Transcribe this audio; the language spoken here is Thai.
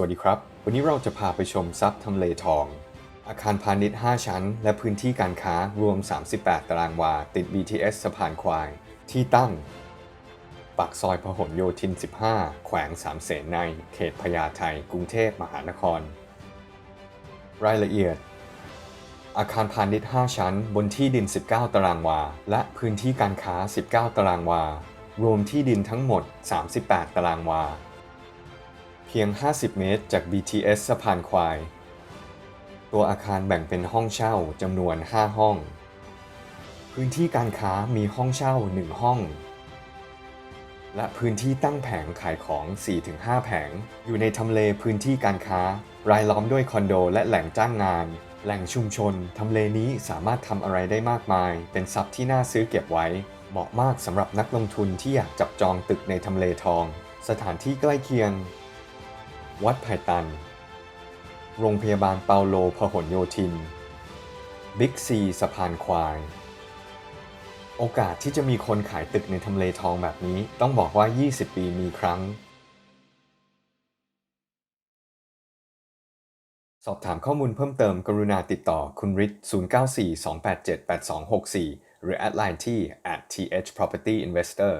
สวัสดีครับ วันนี้เราจะพาไปชมทรัพย์ทำเลทอง อาคารพาณิชย์ 5 ชั้น และพื้นที่การค้ารวม 38 ตารางวา ติด BTS สะพานควาย ที่ตั้ง ปากซอยพหลโยธิน 15 แขวงสามเสนใน เขตพญาไทกรุงเทพมหานคร รายละเอียด อาคารพาณิชย์ 5 ชั้น บนที่ดิน 19 ตารางวา และพื้นที่การค้า 19 ตารางวา รวมที่ดินทั้งหมด 38 ตารางวา เพียง 50 เมตร จาก BTS สะพานควาย ตัวอาคารแบ่งเป็นห้องเช่าจำนวน 5 ห้อง พื้นที่การค้ามีห้องเช่า 1 ห้อง และพื้นที่ตั้งแผงขายของ 4-5 แผง อยู่ในทำเลพื้นที่การค้า รายล้อมด้วยคอนโดและแหล่งจ้างงาน แหล่งชุมชน ทำเลนี้สามารถทำอะไรได้มากมาย เป็นทรัพย์ที่น่าซื้อเก็บไว้ เหมาะมากสำหรับนักลงทุนที่อยากจับจองตึกในทำเลทอง สถานที่ใกล้เคียง วัดไผ่ตัน โรงพยาบาลเปาโลพหลโยธิน บิ๊กซีสะพานควาย โอกาสที่จะมีคนขายตึกในทำเลทองแบบนี้ต้องบอกว่า 20 ปีมีครั้ง สอบถามข้อมูลเพิ่มเติมกรุณาติดต่อคุณริท0942878264 หรือแอดไลน์ที่ @thpropertyinvestor